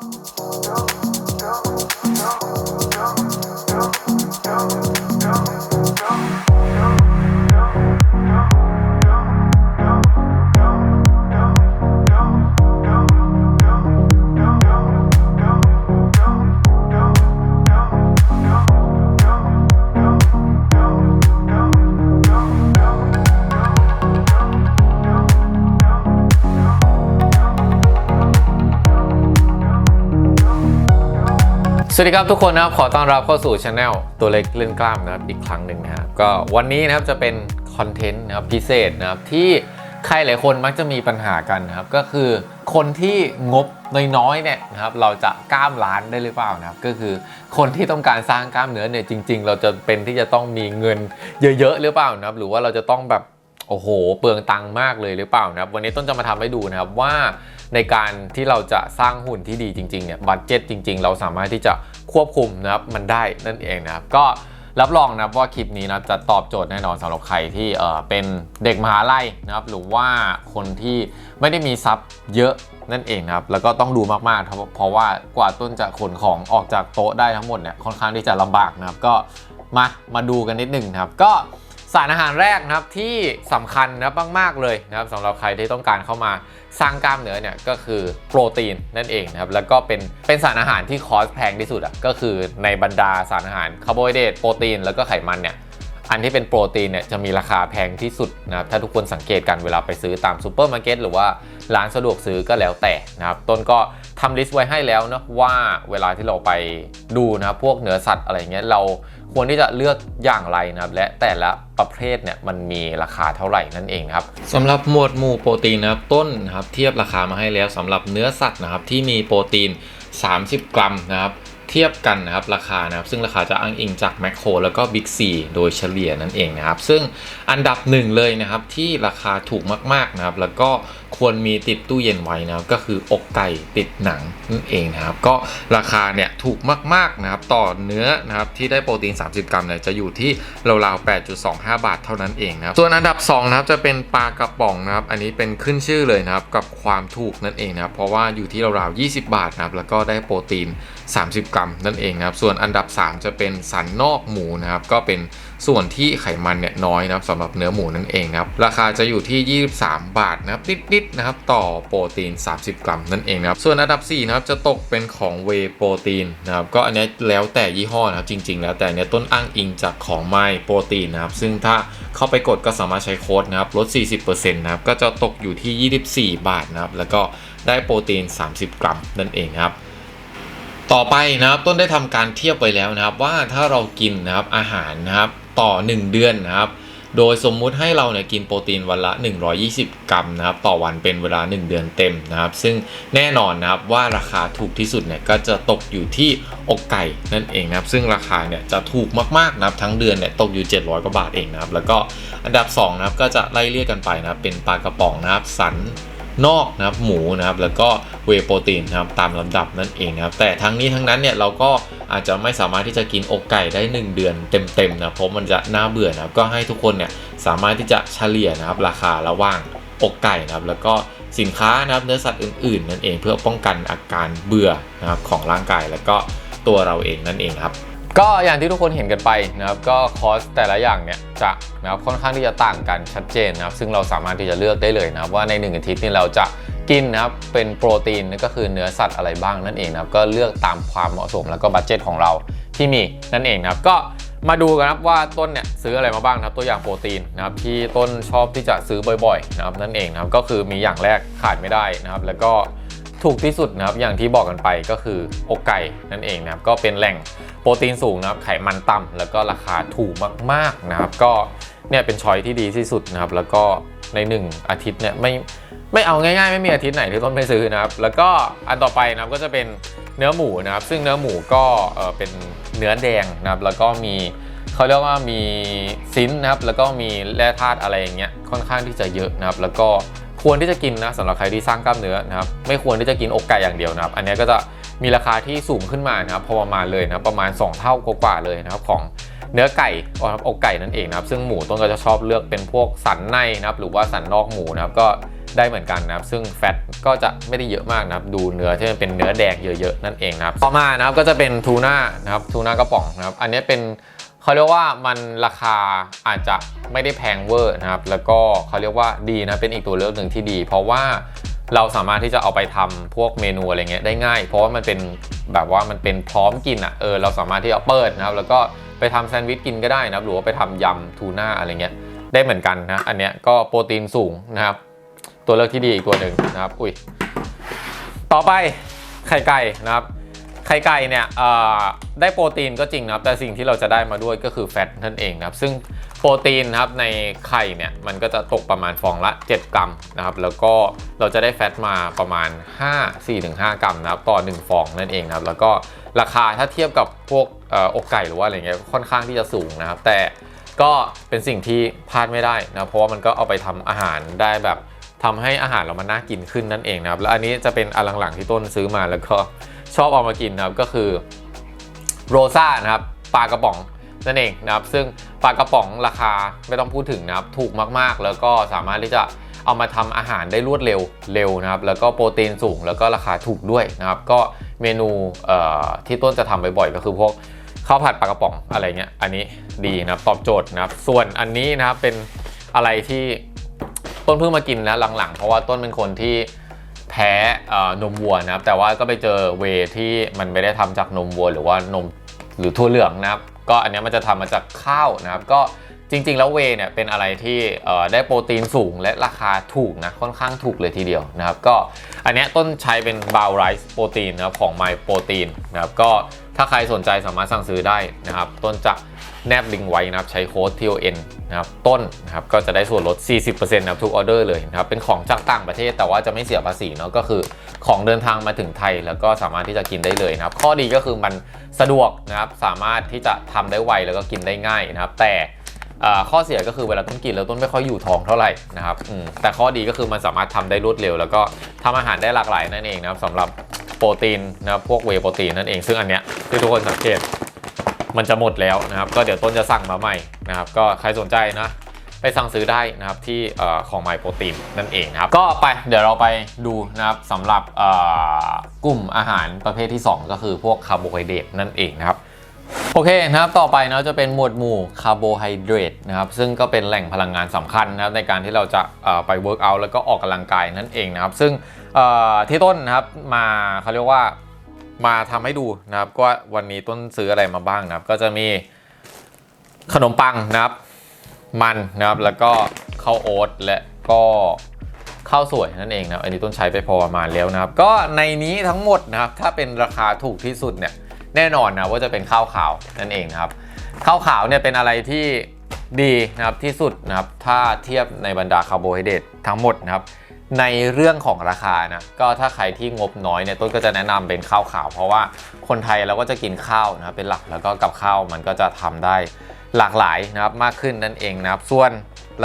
No. สวัสดีครับทุกคนนะครับขอต้อนรับเข้าสู่ช anel ตัวเล็กเล่นกล้ามนะครับอีกครั้งหนึ่งนะครับก็วันนี้นะครับจะเป็นคอนเทนต์นะครับพิเศษนะครับที่ใครหลายคนมักจะมีปัญหากันนะครับก็คือคนที่งบน้อยๆเนี่ยนะครับเราจะกล้ามล้านได้หรือเปล่านะครับก็คือคนที่ต้องการสร้างกล้ามเนื้อเนี่ยจริง ๆ เราจะเป็นที่จะต้องมีเงินเยอะๆหรือเปล่านะครับหรือว่าเราจะต้องแบบโอ้โห เปลืองตังค์มากเลยหรือเปล่านะครับวันนี้ต้นจะมาทำให้ดูนะครับว่า ในการที่เราจะสร้างหุ่นที่ดีจริงๆเนี่ยบัตเจ็ตจริง ๆ เราสามารถที่จะควบคุมนะครับมันได้นั่นเองนะครับก็รับรองนะว่าคลิปนี้นะจะตอบโจทย์แน่นอนสำหรับใครที่เออเป็นเด็กมหาลัยนะครับหรือว่าคนที่ไม่ได้มีทรัพย์เยอะนั่นเองนะครับแล้วก็ต้องดูมากๆครับเพราะว่ากว่าต้นจะขนของออกจากโต๊ะได้ทั้งหมดเนี่ยค่อนข้างที่จะลำบากนะครับก็มามาดูกันนิดหนึ่งนะครับก็ สารอาหารแรกนะครับที่สำคัญนะมากๆเลยนะครับสำหรับใครที่ต้องการเข้ามาสร้างกล้ามเนื้อเนี่ยก็คือโปรตีนนั่นเองนะครับแล้วก็เป็นเป็นสารอาหารที่คอสแพงที่สุดอะก็คือในบรรดาสารอาหารคาร์โบไฮเดรตโปรตีนแล้วก็ไขมันเนี่ยอันที่เป็นโปรตีนเนี่ยจะมีราคาแพงที่สุดนะครับถ้าทุกคนสังเกตกันเวลาไปซื้อตามซูเปอร์มาร์เก็ตหรือว่าร้านสะดวกซื้อก็แล้วแต่นะครับต้นก็ ทำลิสต์ไว้ให้แล้วนะว่าเวลาที่เราไปดูนะพวกเนื้อสัตว์อะไรเงี้ยเราควรที่จะเลือกอย่างไรนะครับและแต่ละประเภทเนี่ยมันมีราคาเท่าไหร่นั่นเองครับสำหรับหมวดหมู่โปรตีนนะครับต้นนะครับเทียบราคามาให้แล้วสำหรับเนื้อสัตว์นะครับที่มีโปรตีน 30 กรัมนะครับ เทียบกันนะครับราคานะครับ ซึ่งราคาจะอ้างอิงจากแมคโครแล้วก็บิ๊กซีโดยเฉลี่ยนั่นเองนะครับ ซึ่งอันดับหนึ่งเลยนะครับที่ราคาถูกมากๆนะครับ แล้วก็ควรมีติดตู้เย็นไว้นะครับ ก็คืออกไก่ติดหนังนั่นเองนะครับ ก็ราคาเนี่ยถูกมากๆนะครับ ต่อเนื้อนะครับที่ได้โปรตีน 30 กรัมเนี่ยจะอยู่ที่ราวๆ8.25 บาทเท่านั้นเองนะครับส่วนอันดับ2นะครับจะเป็นปลากระป๋องนะครับ อันนี้เป็นขึ้นชื่อเลยนะครับกับความถูกนั่นเองนะครับเพราะว่าอยู่ที่ราวๆ20 บาทนะครับแล้วก็ได้โปรตีน 30 กรัมนั่นเองนะครับ ส่วนอันดับ 3 จะเป็นสันนอกหมูนะครับ ก็เป็นส่วนที่ไขมันเนี่ยน้อยนะครับสำหรับเนื้อหมูนั่นเองนะครับ ราคาจะอยู่ที่ 23 บาทนะครับนิดๆนะครับ ต่อโปรตีน 30 กรัมนั่นเองนะครับ ส่วนอันดับ4นะครับจะตกเป็นของเวโปรตีนนะครับ ก็อันนี้แล้วแต่ยี่ห้อนะครับ จริง ๆ แล้วแต่เนี้ยต้นอ้างอิงจากของไมโปรตีนนะครับ ซึ่งถ้าเข้าไปกดก็สามารถใช้โค้ดนะครับลด 40%นะครับ ก็จะตกอยู่ที่ 24 บาทนะครับ แล้วก็ได้โปรตีน 30 กรัมนั่นเองครับ ต่อไปนะครับต้นได้ทำการเทียบไปแล้วนะครับ ว่าถ้าเรากินนะครับอาหารนะครับต่อ 1 เดือนนะครับ โดยสมมุติให้เราเนี่ยกินโปรตีนวันละ 120 กรัมนะครับ ต่อวันเป็นเวลา 1 เดือนเต็มนะครับ ซึ่งแน่นอนนะครับว่าราคาถูกที่สุดเนี่ยก็จะตกอยู่ที่อกไก่นั่นเองนะครับ ซึ่งราคาเนี่ยจะถูกมากๆนะครับทั้งเดือนเนี่ยตกอยู่ 700 กว่าบาทเองนะครับ แล้วก็อันดับ2นะครับก็จะไล่เรียกกันไปนะครับเป็นปลากระป๋องนะครับสัน นอกนะครับหมูนะครับแล้วก็เวโปรตีนนะครับตามลำดับนั่นเองนะครับแต่ทั้งนี้ทั้งนั้นเนี่ยเราก็อาจจะไม่สามารถที่จะกินอกไก่ได้ 1 เดือนเต็มๆนะเพราะมันจะน่าเบื่อนะครับก็ให้ทุกคนเนี่ยสามารถที่จะเฉลี่ยนะครับราคาระหว่างอกไก่นะครับแล้วก็สินค้านะครับเนื้อสัตว์อื่นๆนั่นเองเพื่อป้องกันอาการเบื่อนะครับของร่างกายแล้วก็ตัวเราเองนั่นเองครับ ก็อย่างที่ทุกคนเห็นกันไปนะครับก็คอสแต่ละอย่างเนี่ยจะนะครับค่อนข้างที่จะต่างกันชัดเจนนะครับซึ่งเราสามารถที่จะเลือกได้เลยนะครับว่าใน 1 อาทิตย์นี้เราจะกินนะครับเป็นโปรตีนนั่นก็คือเนื้อสัตว์อะไรบ้างนั่นเองนะครับก็เลือกตามความเหมาะสมแล้วก็บัตเจ็ตของเราที่มีนั่นเองนะครับก็มาดูกันนะครับว่าต้นเนี่ยซื้ออะไรมาบ้างนะครับตัวอย่างโปรตีนนะครับที่ต้นชอบที่จะซื้อบ่อยๆนะครับนั่นเองนะครับก็คือมีอย่างแรกขาดไม่ได้นะครับแล้วก็ถูกที่สุดนะครับอย่างที่บอกกันไปก็คืออกไก่นั่นเองนะครับก็เป็นแหล่ง โปรตีนสูงนะครับไขมันต่ำแล้วก็ราคาถูกมากๆนะครับ ก็เนี่ยเป็นช้อยที่ดีที่สุดนะครับ แล้วก็ใน 1 อาทิตย์เนี่ยไม่ไม่เอาง่ายๆ ไม่มีอาทิตย์ไหนที่ต้นไม่ซื้อนะครับ แล้วก็อันต่อไปนะครับก็จะเป็นเนื้อหมูนะครับ ซึ่งเนื้อหมูก็เอ่อเป็นเนื้อแดงนะครับ แล้วก็มีเขาเรียกว่ามีซินนะครับ แล้วก็มีแร่ธาตุอะไรอย่างเงี้ยค่อนข้างที่จะเยอะนะครับ แล้วก็ควรที่จะกินนะสำหรับใครที่สร้างกล้ามเนื้อนะครับ ไม่ควรที่จะกินอกไก่อย่างเดียวนะครับ อันนี้ก็จะ มีราคาที่สูงขึ้นมานะครับพอประมาณเลยนะรประมาณ 2 เท่ากว่าเลยนะครับของเนื้อไก่ครับอกไก่นั่นเองนะครับซึ่งหมูต้นก็จะชอบเลือกเป็นพวกสันในนะครับหรือว่าสันนอกหมูนะครับก็ได้เหมือนกันนะครับ ซึ่งแฟตก็จะไม่ได้เยอะมากนะครับ ดูเนื้อที่มันเป็นเนื้อแดงเยอะๆนั่นเองนะครับ ต่อมานะครับก็จะเป็นทูน่านะครับทูน่ากระป๋องนะครับ อันนี้เป็นเขาเรียกว่ามันราคาอาจจะไม่ได้แพงเวอร์นะครับ แล้วก็เขาเรียกว่าดีนะเป็นอีกตัวเลือกหนึ่งที่ดี เพราะว่า เราสามารถที่จะเอาไปทำพวกเมนูอะไรเงี้ยได้ง่าย เพราะว่ามันเป็นแบบว่ามันเป็นพร้อมกินอะเออเราสามารถที่จะเปิดนะครับ แล้วก็ไปทำแซนด์วิชกินก็ได้นะครับหรือว่าไปทำยำทูน่าอะไรเงี้ยได้เหมือนกันนะอันเนี้ยก็โปรตีนสูงนะครับ ตัวเลือกที่ดีอีกตัวหนึ่งนะครับ อุ้ยต่อไปไข่ไก่นะครับไข่ไก่เนี่ยเอ่อได้โปรตีนก็จริงนะครับ แต่สิ่งที่เราจะได้มาด้วยก็คือแฟตนั่นเองนะครับ ซึ่ง โปรตีนนะครับในไข่เนี่ยมันก็จะตกประมาณฟองละ 7 กรัมนะครับแล้วก็เราจะได้แฟตมาประมาณ 5 4-5 กรัมนะครับต่อ 1 ฟองนั่นเองนะครับแล้วก็ราคาถ้าเทียบกับพวกออกไก่หรือว่าอะไรเงี้ยค่อนข้างที่จะสูงนะครับ แต่ก็เป็นสิ่งที่พลาดไม่ได้นะเพราะว่ามันก็เอาไปทำอาหารได้แบบทำให้อาหารเรามันน่ากินขึ้นนั่นเองนะครับ แล้วอันนี้จะเป็นอันหลังๆที่ต้นซื้อมาแล้วก็ชอบเอามากินนะครับก็คือโรซ่านะครับปลากระป๋อง นั่นเองนะครับซึ่งปลากระป๋องราคาไม่ต้องพูดถึงนะครับถูกมากๆ แล้วก็สามารถที่จะเอามาทำอาหารได้รวดเร็วเร็วนะครับแล้วก็โปรตีนสูงแล้วก็ราคาถูกด้วยนะครับก็เมนูที่ต้นจะทำบ่อยๆ ก็คือพวกข้าวผัดปลากระป๋องอะไรเงี้ยอันนี้ดีนะครับตอบโจทย์นะครับส่วนอันนี้นะครับเป็นอะไรที่ต้นเพิ่งมากินแล้วหลังๆ เพราะว่าต้นเป็นคนที่แพ้นมวัวนะครับแต่ว่าก็ไปเจอเวที่มันไม่ได้ทำจากนมวัว หรือว่านมหรือถั่วเหลืองนะครับ ก็อันนี้มันจะทำมาจากข้าวนะครับก็จริง ๆ แล้วเวเนี่ยเป็นอะไรที่ได้โปรตีนสูงและราคาถูกนะค่อนข้างถูกเลยทีเดียวนะครับก็อันนี้ต้นใช้เป็นบาวไรซ์โปรตีนนะครับของไมโปรตีนนะครับก็ถ้าใครสนใจสามารถสั่งซื้อได้นะครับต้นจะ แนบลิงก์ไว้นะครับใช้โค้ด TON นะครับต้นนะครับก็จะได้ส่วนลด 40%นะครับทุกออเดอร์เลยนะครับเป็นของจากต่างประเทศแต่ว่าจะไม่เสียภาษีเนาะก็คือของเดินทางมาถึงไทย แล้วก็สามารถที่จะกินได้เลยนะครับข้อดีก็คือมันสะดวกนะครับสามารถที่จะทำได้ไวแล้วก็กินได้ง่ายนะครับแต่อ่อข้อเสียก็คือเวลาต้นกินแล้วต้นไม่ค่อยอยู่ท้องเท่าไหร่นะครับแต่ข้อดีก็คือมันสามารถทำได้รวดเร็ว แล้วก็ทำอาหารได้หลากหลายนั่นเองนะครับสำหรับโปรตีนนะครับพวกเวโปรตีนนั่นเองซึ่งอันเนี้ยที่ทุกคนสังเกต มันจะหมดแล้วนะครับ ก็เดี๋ยวต้นจะสั่งมาใหม่นะครับ ก็ใครสนใจนะ ไปสั่งซื้อได้นะครับที่ของ My Protein นั่นเองนะครับ ก็ไปเดี๋ยวเราไปดูนะครับสำหรับกลุ่มอาหารประเภทที่ 2 ก็คือพวกคาร์โบไฮเดรตนั่นเองนะครับโอเคนะครับ ต่อไปนะจะเป็นหมวดหมู่คาร์โบไฮเดรตนะครับ ซึ่งก็เป็นแหล่งพลังงานสำคัญนะครับในการที่เราจะไปเวิร์กอัแล้วก็ออกกำลังกายนั่นเองนะครับ ซึ่งที่ต้นนะครับมาเขาเรียกว่า มาทำให้ดูนะครับก็วันนี้ต้นซื้ออะไรมาบ้างนะครับ ก็จะมีขนมปังนะครับ มันนะครับแล้วก็ข้าวโอ๊ตและก็ข้าวสวยนั่นเองนะอันนี้ต้นใช้ไปพอประมาณแล้วนะครับ ก็ในนี้ทั้งหมดนะครับ ถ้าเป็นราคาถูกที่สุดเนี่ยแน่นอนนะว่าจะเป็นข้าวขาวนั่นเองนะครับข้าวขาวเนี่ยเป็นอะไรที่ดีนะครับที่สุดนะครับถ้าเทียบในบรรดาคาร์โบไฮเดรตทั้งหมดนะครับ ในเรื่องของราคานะก็ถ้าใครที่งบน้อยเนี่ยต้นก็จะแนะนำเป็นข้าวขาว เพราะว่าคนไทยเราก็จะกินข้าวนะครับเป็นหลักแล้วก็กับข้าวมันก็จะทำได้หลากหลายนะครับมากขึ้นนั่นเองนะครับส่วน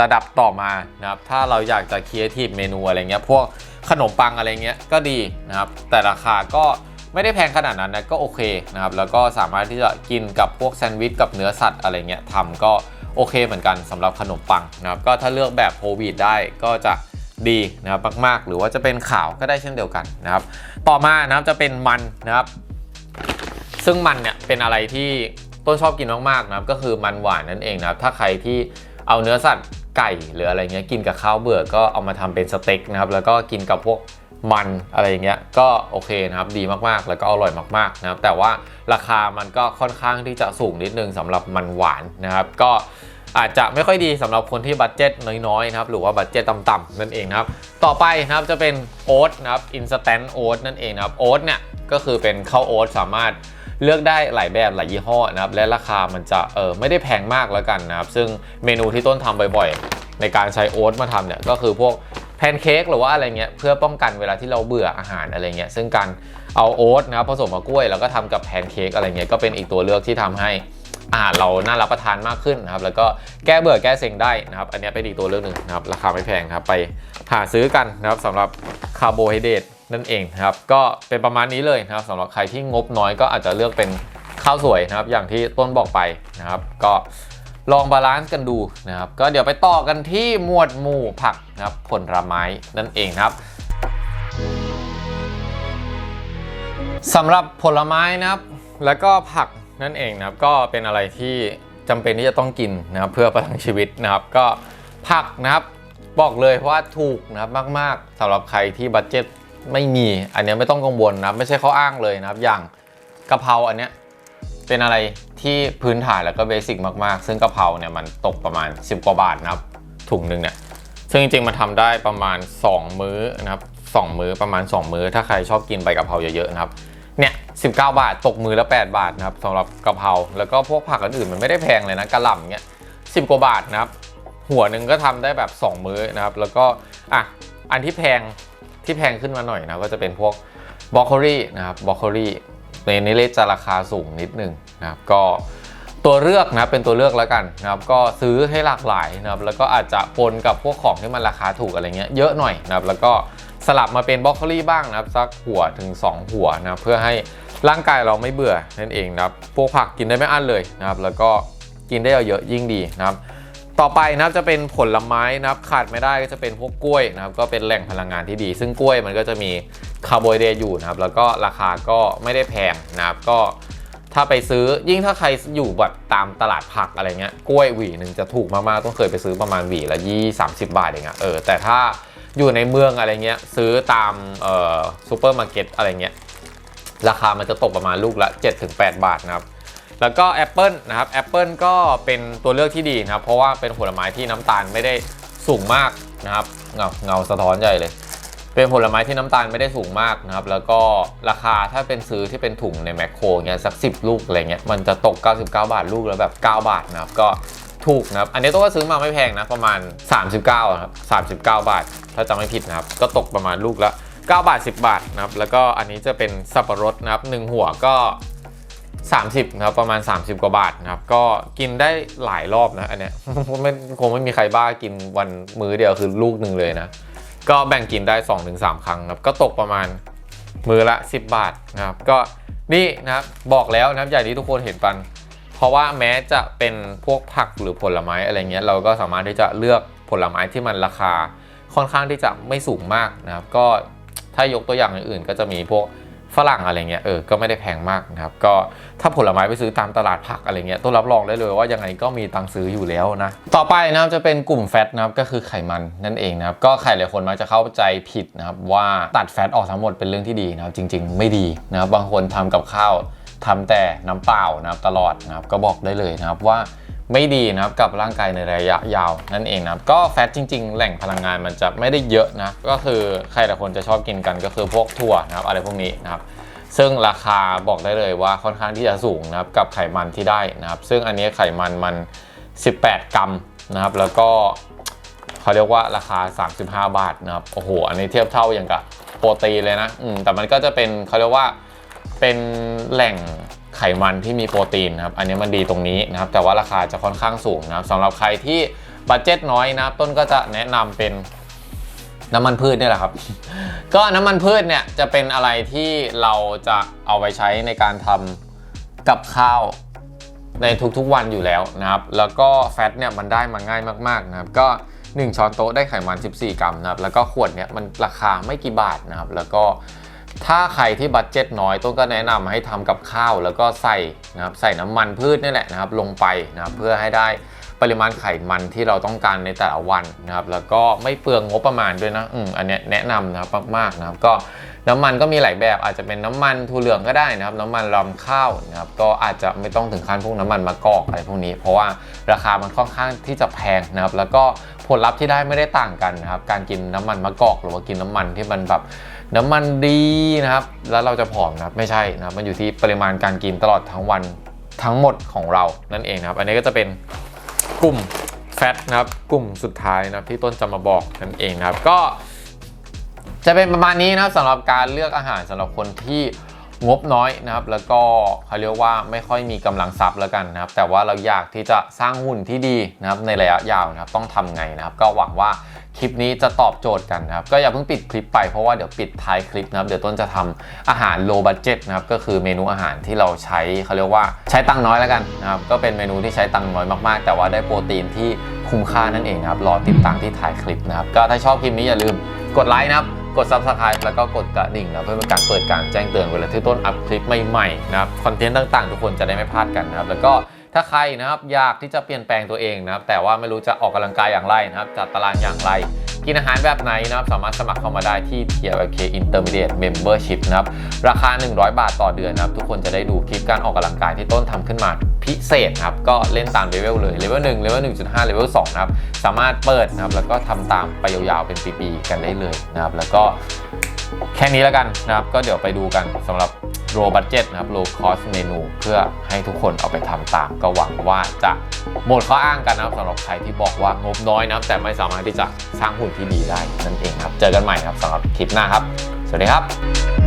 ระดับต่อมานะครับถ้าเราอยากจะครีเอทีฟเมนูอะไรเงี้ยพวกขนมปังอะไรเงี้ยก็ดีนะครับแต่ราคาก็ไม่ได้แพงขนาดนั้นนะก็โอเคนะครับแล้วก็สามารถที่จะกินกับพวกแซนด์วิชกับเนื้อสัตว์อะไรเงี้ยทำก็โอเคเหมือนกันสำหรับขนมปังนะครับก็ถ้าเลือกแบบโฮลวีตได้ก็จะ ดีนะครับมากๆ หรือว่าจะเป็นขาวก็ได้เช่นเดียวกันนะครับ ต่อมานะครับจะเป็นมันนะครับ ซึ่งมันเนี่ยเป็นอะไรที่ต้นชอบกินมากๆนะครับก็คือมันหวานนั่นเองนะครับถ้าใครที่เอาเนื้อสัตว์ไก่หรืออะไรเงี้ยกินกับข้าวเบื่อก็เอามาทำเป็นสเต็กนะครับแล้วก็กินกับพวกมันอะไรเงี้ยก็โอเคนะครับดีมากๆ แล้วก็อร่อยมากๆนะครับแต่ว่าราคามันก็ค่อนข้างที่จะสูงนิดนึงสำหรับมันหวานนะครับ ก็ อาจจะไม่ค่อยดีสำหรับคนที่บัตเจ็ตน้อยๆนะครับหรือว่าบัตเจ็ตต่ำๆนั่นเองนะครับต่อไปนะครับจะเป็นโอ๊ตนะครับ instant oat นั่นเองนะครับโอ๊ตเนี่ยก็คือเป็นข้าวโอ๊ตสามารถเลือกได้หลายแบบหลายยี่ห้อนะครับและราคามันจะเออไม่ได้แพงมากแล้วกันนะครับซึ่งเมนูที่ต้นทำบ่อยๆ ในการใช้โอ๊ตมาทำเนี่ยก็คือพวกแพนเค้กหรือว่าอะไรเงี้ยเพื่อป้องกันเวลาที่เราเบื่ออาหารอะไรเงี้ยซึ่งการเอาโอ๊ตนะครับผสมกับกล้วยแล้วก็ทำกับแพนเค้กอะไรเงี้ยก็เป็นอีกตัวเลือกที่ทำให้ อาหารเราน่ารับประทานมากขึ้นนะครับแล้วก็แก้เบื่อแก้เซ็งได้นะครับอันนี้เป็นอีกตัวเลือกหนึ่งนะครับราคาไม่แพงครับไปหาซื้อกันนะครับสำหรับคาร์โบไฮเดรตนั่นเองนะครับก็เป็นประมาณนี้เลยนะครับสำหรับใครที่งบน้อยก็อาจจะเลือกเป็นข้าวสวยนะครับอย่างที่ต้นบอกไปนะครับ ก็ลองบาลานซ์กันดูนะครับ ก็เดี๋ยวไปต่อกันที่หมวดหมู่ผักนะครับผลไม้นั่นเองครับสำหรับผลไม้นะครับ แล้วก็ผัก นั่นเองนะครับก็เป็นอะไรที่จำเป็นที่จะต้องกินนะครับเพื่อประทังชีวิตนะครับ ก็ผักนะครับบอกเลยว่าถูกนะครับมาก ๆสำหรับใครที่บัตเจ็ตไม่มี อันเนี้ยไม่ต้องกังวลนะครับไม่ใช่ข้ออ้างเลยนะครับ อย่างกะเพราอันเนี้ยเป็นอะไรที่พื้นฐานแล้วก็เบสิกมาก ๆ ซึ่งกะเพราเนี่ยมันตกประมาณ 10 กว่าบาทนะครับถุงหนึ่งเนี่ยซึ่งจริง ๆ มันทำได้ประมาณ 2 มื้อนะครับ2มื้อประมาณ 2 มื้อถ้าใครชอบกินใบกะเพราเยอะ ๆ นะครับ เนี่ย19 บาท ตกมือละ 8 บาทนะครับสำหรับกะเพรา แล้วก็พวกผักอื่นๆมันไม่ได้แพงเลยนะกะหล่ำเนี่ย10กว่าบาทนะครับ หัวหนึ่งก็ทำได้แบบ 2 มื้อนะครับ แล้วก็อะอันที่แพงที่แพงขึ้นมาหน่อยนะก็จะเป็นพวกบรอกโคลีนะครับบรอกโคลีในนี้เลจะราคาสูงนิดนึงนะครับก็ ตัวเลือกนะเป็นตัวเลือกแล้วกันนะครับก็ซื้อให้หลากหลายนะครับแล้วก็อาจจะปนกับพวกของที่มันราคาถูกอะไรเงี้ยเยอะหน่อยนะครับแล้วก็สลับมาเป็นบรอกโคลี่บ้างนะครับสักหัวถึง 2 หัวนะครับเพื่อให้ร่างกายเราไม่เบื่อนั่นเองนะครับพวกผักกินได้ไม่อั้นเลยนะครับแล้วก็กินได้เยอะยิ่งดีนะครับต่อไปนะครับจะเป็นผลไม้นะครับขาดไม่ได้ก็จะเป็นพวกกล้วยนะครับก็เป็นแหล่งพลังงานที่ดี ซึ่งกล้วยมันก็จะมีคาร์โบไฮเดรตอยู่นะครับแล้วก็ราคาก็ไม่ได้แพงนะครับก็ ถ้าไปซื้อยิ่งถ้าใครอยู่แบบตามตลาดผักอะไรเงี้ยกล้วยหวีหนึ่งจะถูกมากๆต้องเคยไปซื้อประมาณหวีละยี่สามสิบบาทเองอะเออแต่ถ้าอยู่ในเมืองอะไรเงี้ยซื้อตามเอ่อซูเปอร์มาร์เก็ตอะไรเงี้ยราคามันจะตกประมาณลูกละ 7-8 บาทนะครับแล้วก็แอปเปิลนะครับแอปเปิลก็เป็นตัวเลือกที่ดีนะครับ เพราะว่าเป็นผลไม้ที่น้ำตาลไม่ได้สูงมากนะครับเงาเงาสะท้อนใหญ่เลย เป็นผลไม้ที่น้ำตาลไม่ได้สูงมากนะครับ แล้วก็ราคาถ้าเป็นซื้อที่เป็นถุงในแมคโครเงี้ยสัก 10 ลูกอะไรเงี้ยมันจะตก 99 บาทลูกแล้วแบบ 9 บาทนะครับก็ถูกนะครับ อันนี้ตัวก็ซื้อมาไม่แพงนะประมาณ 39ครับ39 บาท ถ้าจำไม่ผิดนะครับ ก็ตกประมาณลูกละ 9 บาท 10 บาทนะครับ แล้วก็อันนี้จะเป็นสับปะรดนะครับหนึ่งหัวก็ 30นะครับประมาณ 30 กว่าบาทนะครับ ก็กินได้หลายรอบนะอันเนี้ยไม่คงไม่มีใครบ้ากินวันมื้อเดียวคือลูกหนึ่งเลยนะ ก็แบ่งกินได้ 2-3 ครั้งครับก็ตกประมาณมือละ 10 บาทนะครับก็นี่นะครับบอกแล้วนะครับอย่างที่ทุกคนเห็นปัน เพราะว่าแม้จะเป็นพวกผักหรือผลไม้อะไรเงี้ยเราก็สามารถที่จะเลือกผลไม้ที่มันราคาค่อนข้างที่จะไม่สูงมากนะครับ ก็ถ้ายกตัวอย่างอื่นๆก็จะมีพวก ฝรั่งอะไรเงี้ยเออก็ไม่ได้แพงมากนะครับก็ถ้าผลไม้ไปซื้อตามตลาดผักอะไรเงี้ยต้องรับรองได้เลยว่ายังไงก็มีตังซื้ออยู่แล้วนะต่อไปนะครับจะเป็นกลุ่มแฟตนะครับก็คือไขมันนั่นเองนะครับก็ใครหลายคนมักจะเข้าใจผิดนะครับว่าตัดแฟตออกทั้งหมดเป็นเรื่องที่ดีนะครับจริง ๆ ไม่ดีนะครับบางคนทำกับข้าวทำแต่น้ำเปล่านะครับตลอดนะครับก็บอกได้เลยนะครับว่า ไม่ดีนะครับกับร่างกายในระยะยาวนั่นเองนะครับก็แฟตจริง ๆ แหล่งพลังงานมันจะไม่ได้เยอะนะก็คือใครหลายคนจะชอบกินกันก็คือพวกถั่วนะครับอะไรพวกนี้นะครับซึ่งราคาบอกได้เลยว่าค่อนข้างที่จะสูงนะครับกับไขมันที่ได้นะครับ ซึ่งอันนี้ไขมันมัน 18 กรัมนะครับ แล้วก็เขาเรียกว่าราคา 35 บาทนะครับโอ้โหอันนี้เทียบเท่าอย่างกับโปรตีนเลยนะอืมแต่มันก็จะเป็นเขาเรียกว่าเป็นแหล่ง ไขมันที่มีโปรตีนนะครับ อันนี้มันดีตรงนี้นะครับ แต่ว่าราคาจะค่อนข้างสูงนะครับสำหรับใครที่บัตเจ็ตน้อยนะครับ ต้นก็จะแนะนำเป็นน้ำมันพืชนี่แหละครับ ก็น้ำมันพืชเนี่ยจะเป็นอะไรที่เราจะเอาไปใช้ในการทำกับข้าวในทุกๆวันอยู่แล้วนะครับ แล้วก็แฟตเนี่ยมันได้มาง่ายมากๆนะครับ ก็ 1 ช้อนโต๊ะได้ไขมัน 14 กรัมนะครับ แล้วก็ขวดเนี่ยมันราคาไม่กี่บาทนะครับ แล้วก็ ถ้าใครที่บัตเจ็ตน้อยต้นก็แนะนำให้ทำกับข้าวแล้วก็ใส่นะครับใส่น้ำมันพืชนี่แหละนะครับลงไปนะครับเพื่อให้ได้ปริมาณไขมันที่เราต้องการในแต่ละวันนะครับแล้วก็ไม่เปลืองงบประมาณด้วยนะอืมอันเนี้ยแนะนำนะครับมากๆนะครับก็น้ำมันก็มีหลายแบบอาจจะเป็นน้ำมันถั่วเหลืองก็ได้นะครับ น้ำมันรำข้าวนะครับก็อาจจะไม่ต้องถึงขั้นพวกน้ำมันมะกอกอะไรพวกนี้ เพราะว่าราคามันค่อนข้างที่จะแพงนะครับ แล้วก็ผลลัพธ์ที่ได้ไม่ได้ต่างกันนะครับการกินน้ำมันมะกอกหรือว่ากินน้ำมันที่มันแบบ น้ำมันดีนะครับ แล้วเราจะผอมนะครับไม่ใช่นะครับมันอยู่ที่ปริมาณการกินตลอดทั้งวันทั้งหมดของเรานั่นเองนะครับ อันนี้ก็จะเป็นกลุ่มแฟตนะครับกลุ่มสุดท้ายนะครับที่ต้นจะมาบอกนั่นเองนะครับก็ จะเป็นประมาณนี้นะครับสำหรับการเลือกอาหารสำหรับคนที่ งบน้อยนะครับ แล้วก็เขาเรียกว่าไม่ค่อยมีกำลังทรัพย์แล้วกันนะครับ แต่ว่าเราอยากที่จะสร้างหุ่นที่ดีนะครับในระยะยาวนะครับ ต้องทำไงนะครับ ก็หวังว่าคลิปนี้จะตอบโจทย์กันนะครับ ก็อย่าเพิ่งปิดคลิปไปเพราะว่าเดี๋ยวปิดท้ายคลิปนะครับ เดี๋ยวต้นจะทำอาหารโลบั d เจตนะครับ ก็คือเมนูอาหารที่เราใช้เขาเรียกว่าใช้ตังน้อยแล้วกันนะครับ ก็เป็นเมนูที่ใช้ตังน้อยมากๆ แต่ว่าได้โปรตีนที่คุ้มค่านั่นเองนะครับ รอติดตามที่ท้ายคลิปนะครับ ก็ถ้าชอบคลิปนี้อย่าลืมกดไลค์นะครับ กด subscribe แล้วก็กดกระดิ่งนะเพื่อเป็นการเปิดการแจ้งเตือนเวลาที่ต้นอัพคลิปใหม่ๆนะครับคอนเทนต์ต่างๆ ทุกคนจะได้ไม่พลาดกันนะครับแล้วก็ถ้าใครนะครับอยากที่จะเปลี่ยนแปลงตัวเองนะครับแต่ว่าไม่รู้จะออกกำลังกายอย่างไรนะครับจัดตารางอย่างไร กินอาหารแบบไหนนะครับสามารถสมัครเข้ามาได้ที่ TLK Intermediate Membership นะครับราคา 100 บาทต่อเดือนนะครับ ทุกคนจะได้ดูคลิปการออกกำลังกายที่ต้นทำขึ้นมาพิเศษครับ ก็เล่นตามเลเวลเลยเลเวล1เลเวล1.5เลเวล2นะครับ สามารถเปิดนะครับ แล้วก็ทำตามไปยาวๆเป็นปีๆกันได้เลยนะครับ แล้วก็ แค่นี้แล้วกันนะครับ ก็เดี๋ยวไปดูกันสำหรับโรบั d เจ็ตนะครับ low cost เมนูเพื่อให้ทุกคนเอาไปทำตาม ก็หวังว่าจะหมดข้ออ้างกันนะครับสำหรับใครที่บอกว่างบน้อยนะครับ แต่ไม่สามารถที่จะสร้างหุ่นที่ดีได้นั่นเองครับ เจอกันใหม่ครับสำหรับคลิปหน้าครับ สวัสดีครับ